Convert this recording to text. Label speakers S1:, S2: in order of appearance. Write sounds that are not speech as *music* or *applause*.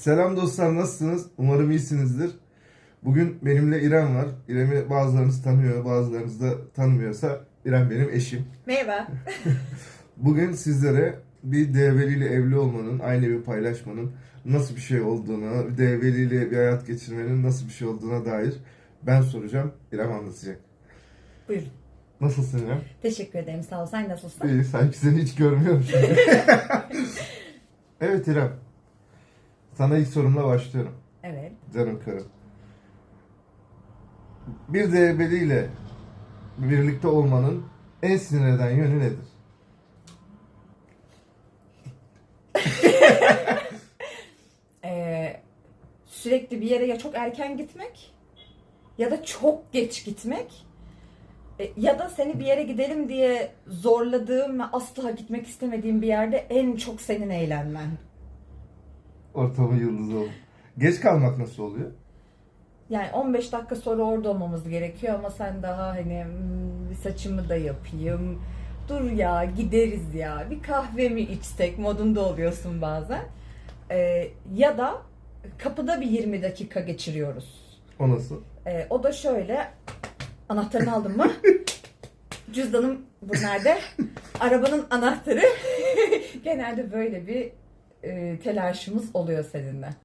S1: Selam dostlar nasılsınız? Umarım iyisinizdir. Bugün benimle İrem var. İrem'i bazılarınız tanıyor, bazılarınız da tanımıyorsa İrem benim eşim.
S2: Merhaba. *laughs*
S1: Bugün sizlere bir develiyle evli olmanın, aynı evi paylaşmanın nasıl bir şey olduğunu, bir develiyle bir hayat geçirmenin nasıl bir şey olduğuna dair ben soracağım. İrem anlatacak.
S2: Buyurun.
S1: Nasılsın İrem?
S2: Teşekkür ederim. Sağ ol. Sen nasılsın?
S1: İyi, sanki seni hiç görmüyorum. *laughs* evet İrem. Sana ilk sorumla başlıyorum.
S2: Evet.
S1: Canım karım. Bir develiyle birlikte olmanın en sinir eden yönü nedir? *laughs*
S2: Ee, sürekli bir yere ya çok erken gitmek ya da çok geç gitmek e, ya da seni bir yere gidelim diye zorladığım ve asla gitmek istemediğim bir yerde en çok senin eğlenmen.
S1: Ortamın yıldızı ol. Geç kalmak nasıl oluyor?
S2: Yani 15 dakika sonra orada olmamız gerekiyor ama sen daha hani "Hmm, saçımı da yapayım. Dur ya gideriz ya bir kahve mi içsek modunda oluyorsun bazen. Ee, ya da kapıda bir 20 dakika geçiriyoruz.
S1: O nasıl?
S2: Ee, o da şöyle anahtarını aldın mı? *laughs* Cüzdanım bu nerede? Arabanın anahtarı. *laughs* Genelde böyle bir e, telaşımız oluyor seninle.